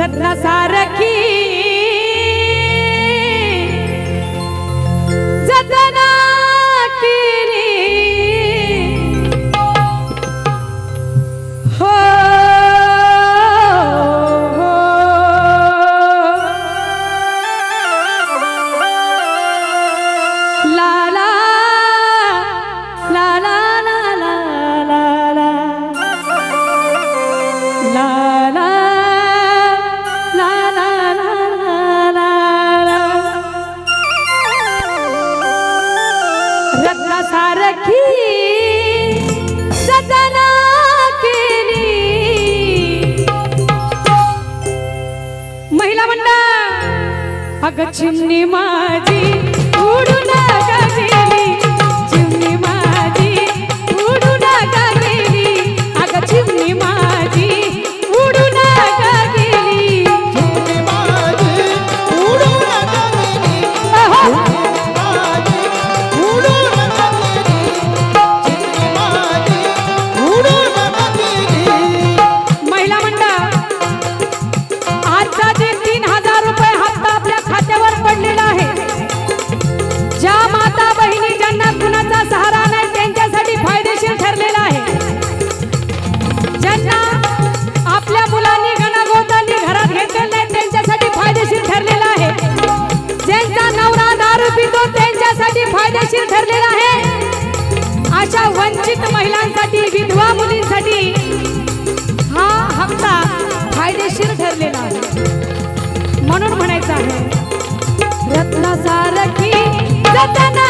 ರತ್ನ ಸಾರಕಿ अगचिन्नी चिमणी माझी नका गावी ঘটনা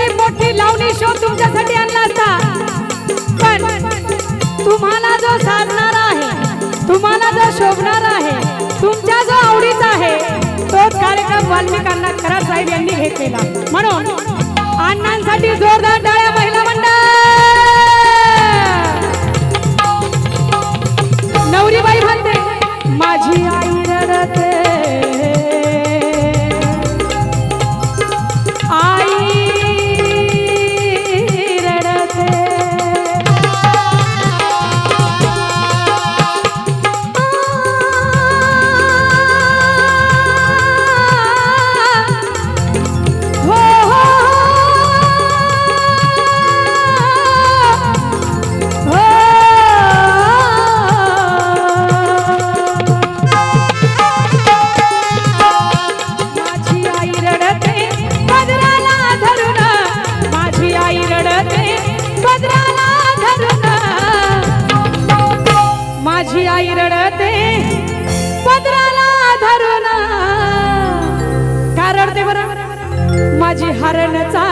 असे मोठे लावणी शो तुमच्यासाठी आणला असता पण तुम्हाला जो साधणार आहे तुम्हाला जो शोभणार आहे तुमच्या जो आवडीचा आहे तो कार्यक्रम वाल्मिकांना खरा साहेब यांनी घेतलेला. म्हणून अण्णांसाठी जोरदार डाळ्या महिला मंडळ! नवरीबाई म्हणते माझी and time.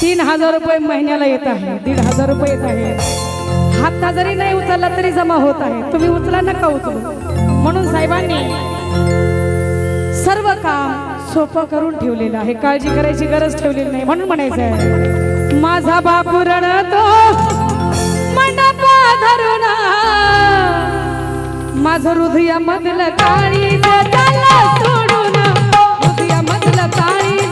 तीन हजार रुपये महिन्याला येत आहे. दीड हजार रुपये येत आहे. हप्ता जरी नाही उचलला तरी जमा होत आहे. तुम्ही उचला नका उचलू. म्हणून साहेबांनी सर्व काम सोपं करून ठेवलेलं आहे. काळजी करायची गरज ठेवलेली नाही. म्हणून म्हणायचं आहे माझा बापू रडतो धरून माझं हृदय मधलं काळी सोडून हृदय मधलं काळी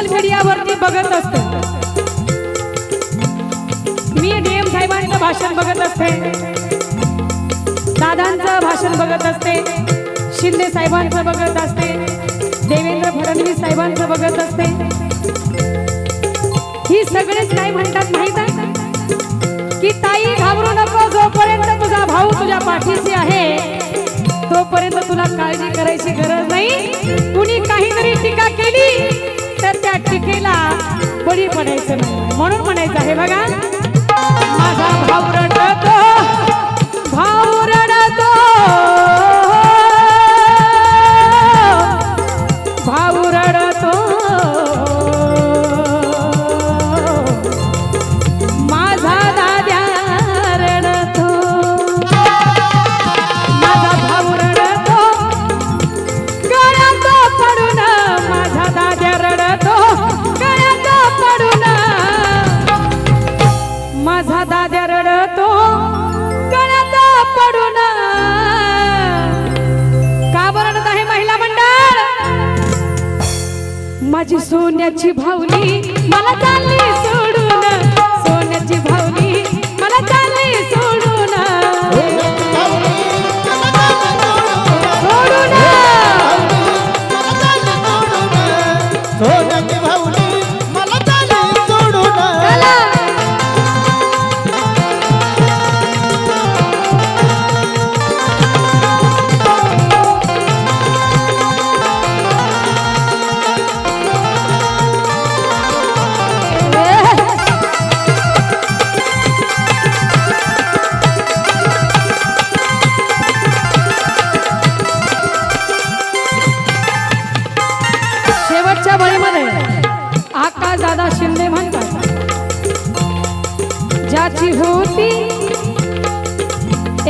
सोशल मीडियावरती बघत असते. मी डीएम साहेबांचं भाषण बघत असते. दादांचं भाषण बघत असते. शिंदे साहेबांचं बघत असते. देवेंद्र फडणवीस साहेबांचं बघत असते. ही सगळेच काय म्हणतात माहीत आहे? की ताई घाबरू नको जोपर्यंत तुझा भाऊ तुझ्या पाठीशी आहे तोपर्यंत तुला काळजी करायची गरज नाही. कुणी काहीतरी टीका कोणी म्हणायचं नाही. म्हणून म्हणायचं आहे बघा माझा भाऊ रडतो भाऊ ভালো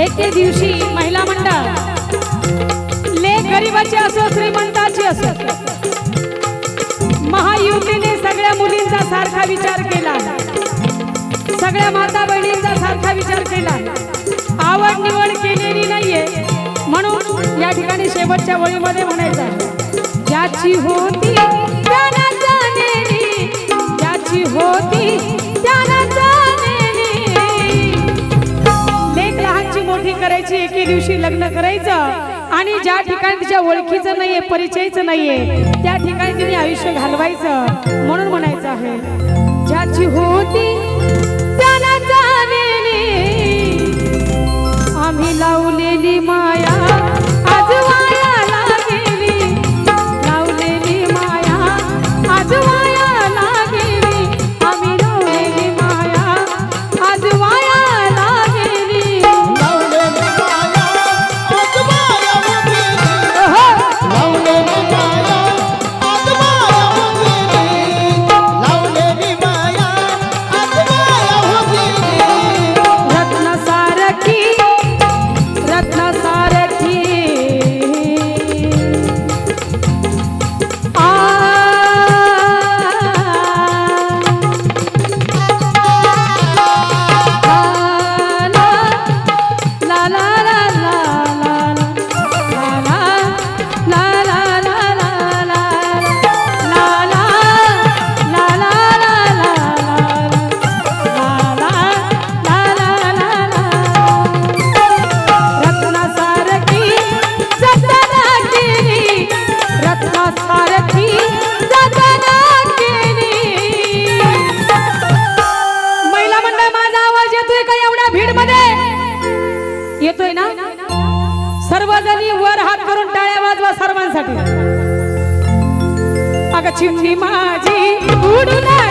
एके दिवशी महिला मंडळ ले गरीबाचे असो श्रीमंताची असो महायुतीने सगळ्या मुलींचा सारखा विचार केला. सगळ्या माता बहिणींचा सारखा विचार केला. आवड निवड केलेली नाहीये म्हणून या ठिकाणी शेवटच्या वळीमध्ये म्हणायचं ज्याची होती लग्न करायचं. आणि ज्या ठिकाणी तिच्या ओळखीचं नाहीये परिचयचं नाहीये त्या ठिकाणी तिने आयुष्य घालवायचं म्हणून म्हणायचं आहे. ज्याची होती la चिमणी माझी उडून